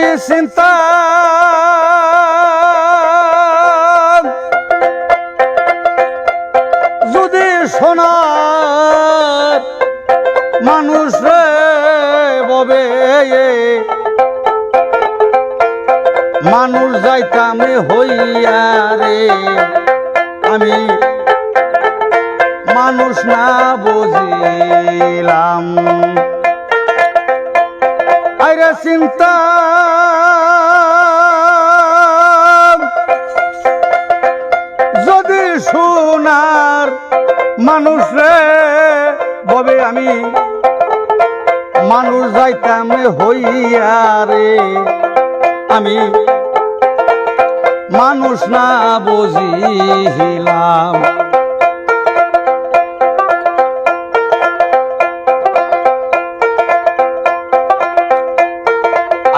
চিন্তা। যদি সোনার মানুষ রে ববে, মানুষ যাইতাম হইয়া রে। আমি মানুষ না বুঝিলাম। আরে চিন্তা। মানুষ রে, ববে আমি। মানুষ যাইতাম হইয়া রে। আমি মানুষ না বুঝিলাম।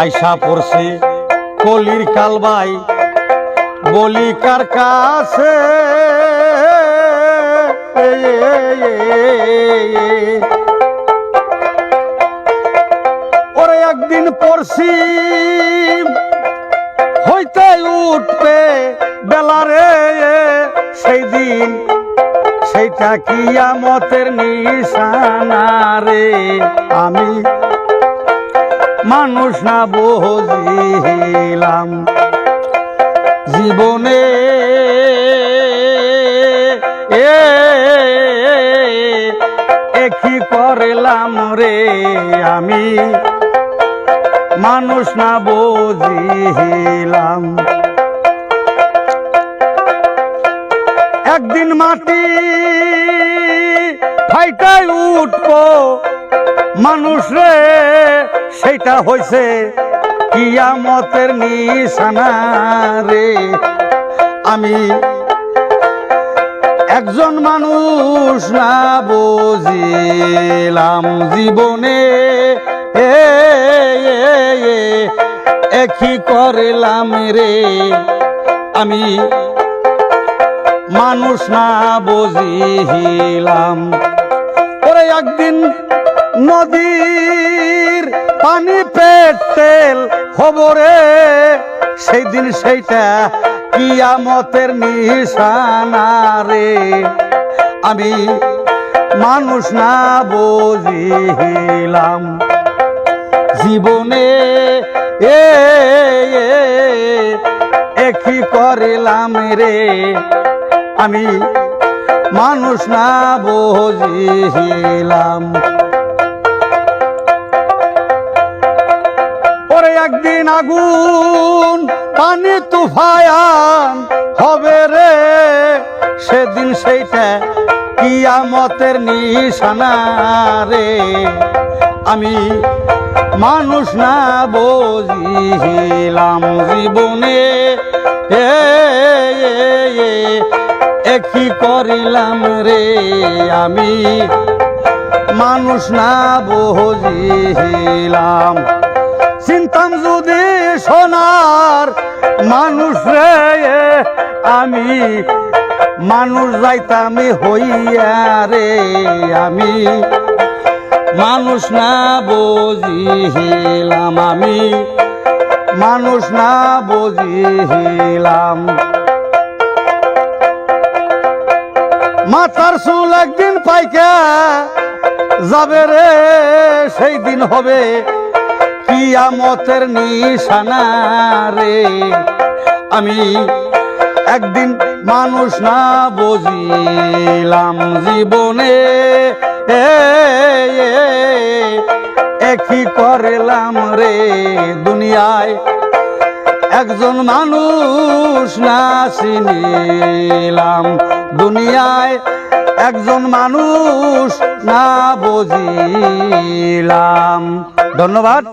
আইসা পড়ছে কলির কালবাই, বলি কার কাছে? ওরে একদিন পড়ছি, হইতে উঠবে বেলারে সেই দিন সেইটা কিয়ামতের নিশানা রে। আমি মানুষ না বুঝিলাম, জীবনে করলাম রে আমি। মানুষ না বুঝিলাম। একদিন মাটি ফাইটাই উঠব। মানুষ রে সেটা হইছে কিয়ামতের নিশানা রে। আমি একজন মানুষ না বুঝিলাম জীবনে। একই করলাম রে? আমি মানুষ না বুঝিলাম। ওরে একদিন নদীর পানি পেট তেল খবরে, সেই দিন সেইটা কিয়ামতের নিশানা রে। আমি মানুষ না বুঝিলাম। জীবনে এ এ, একই করলাম রে? আমি মানুষ না বুঝিলাম। একদিন আগুন, পানি তুফায়ান হবে রে। সেদিন সেইটা কিয়ামতের নিশানা রে। আমি মানুষ না বুঝিলাম জীবনে। একই করিলাম রে? আমি মানুষ না বুঝিলাম চিন্তাম যদি সোনার মানুষ রে, আমি মানুষ যাইতাম হইয়া রে, আমি মানুষ না বুঝিলাম আমি, মানুষ না বুঝিলাম মাথার চুল একদিন পাইকা যাবে রে, সেই দিন হবে কিয়ামতের নিশানা রে। আমি একদিন মানুষ না বুঝিলাম জীবনে। একই করলাম রে দুনিয়ায়? একজন মানুষ না চিনিলাম দুনিয়ায়। একজন মানুষ না বুঝিলাম। ধন্যবাদ।